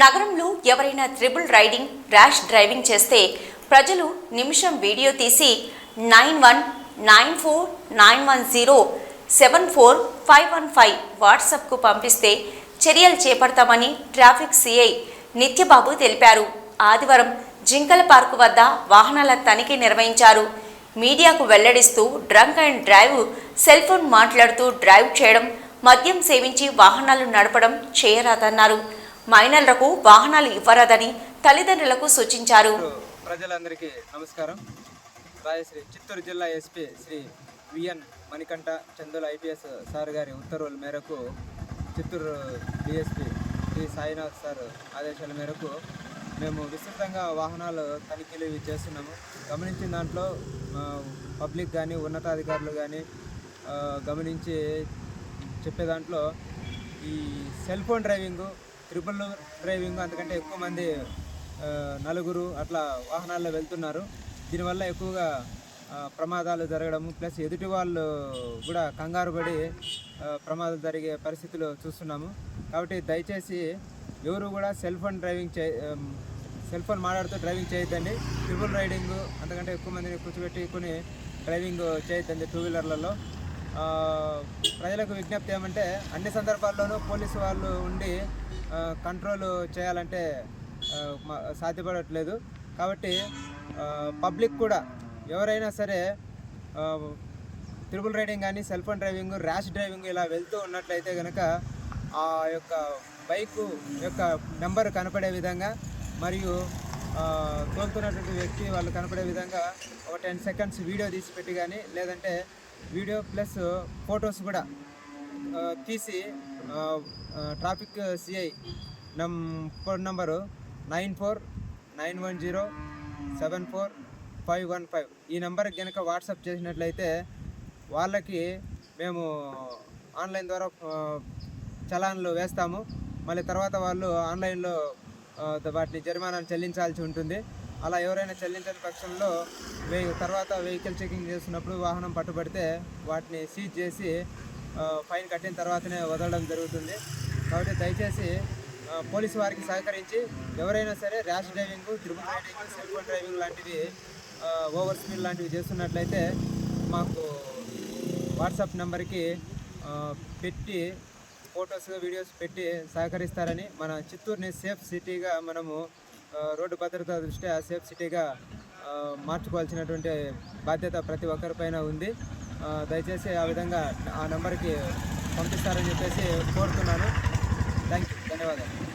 నగరంలో ఎవరైనా triple riding rash driving చేస్తే ప్రజలు నిమిషం వీడియో తీసి nine one nine four nine one zero seven four five one five వాట్సాప్కు పంపిస్తే చర్యలు చేపడతామని ట్రాఫిక్ సిఐ నిత్యబాబు తెలిపారు. ఆదివారం జింకల పార్కు వద్ద వాహనాల తనిఖీ నిర్వహించారు. మీడియాకు వెల్లడిస్తూ drunk and drive cell phone మాట్లాడుతూ డ్రైవ్ చేయడం మద్యం సేవించి వాహనాలు నడపడం చేయరాదన్నారు. మైనర్లకు వాహనాలు ఇవ్వరాదని తల్లిదండ్రులకు సూచించారు. ప్రజలందరికీ నమస్కారం. రాయశ్రీ చిత్తూరు జిల్లా SP Shri VN Manikanta Chandula IPS sir గారి ఉత్తర్వుల మేరకు చిత్తూరు డిఎస్పీ శ్రీ సాయినాథ్ సార్ ఆదేశాల మేరకు మేము విస్తృతంగా వాహనాలు తనిఖీలు ఇవి చేస్తున్నాము. గమనించిన దాంట్లో పబ్లిక్ కానీ ఉన్నతాధికారులు కానీ గమనించి చెప్పే దాంట్లో ఈ cell phone driving triple driving అంతకంటే ఎక్కువ మంది నలుగురు అట్లా వాహనాల్లో వెళ్తున్నారు. దీనివల్ల ఎక్కువగా ప్రమాదాలు జరగడము ప్లస్ ఎదుటి వాళ్ళు కూడా కంగారు పడి ప్రమాదాలు జరిగే పరిస్థితులు చూస్తున్నాము. కాబట్టి దయచేసి ఎవరు కూడా సెల్ ఫోన్ డ్రైవింగ్ చే సెల్ ఫోన్ మాట్లాడుతూ డ్రైవింగ్ చేయొద్దండి. ట్రిపుల్ రైడింగ్ అంతకంటే ఎక్కువ మందిని కూర్చోబెట్టుకుని డ్రైవింగ్ చేయొద్దండి టూ వీలర్లలో. ప్రజలకు విజ్ఞప్తి ఏమంటే అన్ని సందర్భాల్లోనూ పోలీసు వాళ్ళు ఉండి కంట్రోల్ చేయాలంటే సాధ్యపడట్లేదు. కాబట్టి పబ్లిక్ కూడా ఎవరైనా సరే ట్రిపుల్ త్రిబుల్ రైడింగ్ కానీ cell phone driving rash driving ఇలా వెళ్తూ ఉన్నట్లయితే కనుక ఆ యొక్క బైకు యొక్క నెంబర్ కనపడే విధంగా మరియు తోలుతున్నటువంటి వ్యక్తి వాళ్ళు కనపడే విధంగా ఒక టెన్ సెకండ్స్ వీడియో తీసి పెట్టి కానీ లేదంటే వీడియో ప్లస్ ఫొటోస్ కూడా తీసి ట్రాఫిక్ సిఐ నం phone number nine four nine one zero seven four five one five. ఈ నెంబర్కి కనుక వాట్సాప్ చేసినట్లయితే వాళ్ళకి మేము ఆన్లైన్ ద్వారా చలాన్లు వేస్తాము. మళ్ళీ తర్వాత వాళ్ళు ఆన్లైన్లో వాటిని జరిమానాను చెల్లించాల్సి ఉంటుంది. అలా ఎవరైనా చెల్లించని పక్షంలో వెహి తర్వాత వెహికల్ చెకింగ్ చేస్తున్నప్పుడు వాహనం పట్టుబడితే వాటిని సీజ్ చేసి ఫైన్ కట్టిన తర్వాతనే వదలడం జరుగుతుంది. కాబట్టి దయచేసి పోలీసు వారికి సహకరించి ఎవరైనా సరే rash driving triple riding cell phone driving లాంటివి ఓవర్ స్పీడ్ లాంటివి చేస్తున్నట్లయితే మాకు వాట్సాప్ నెంబర్కి పెట్టి ఫొటోస్ వీడియోస్ పెట్టి సహకరిస్తారని మన చిత్తూరుని సేఫ్ సిటీగా మనము రోడ్డు భద్రత దృష్ట్యా సేఫ్ సిటీగా మార్చుకోవాల్సినటువంటి బాధ్యత ప్రతి ఒక్కరిపైన ఉంది. దయచేసి ఆ విధంగా ఆ నెంబర్కి పంపిస్తారని చెప్పేసి కోరుతున్నాను. థ్యాంక్ యూ ధన్యవాదాలు.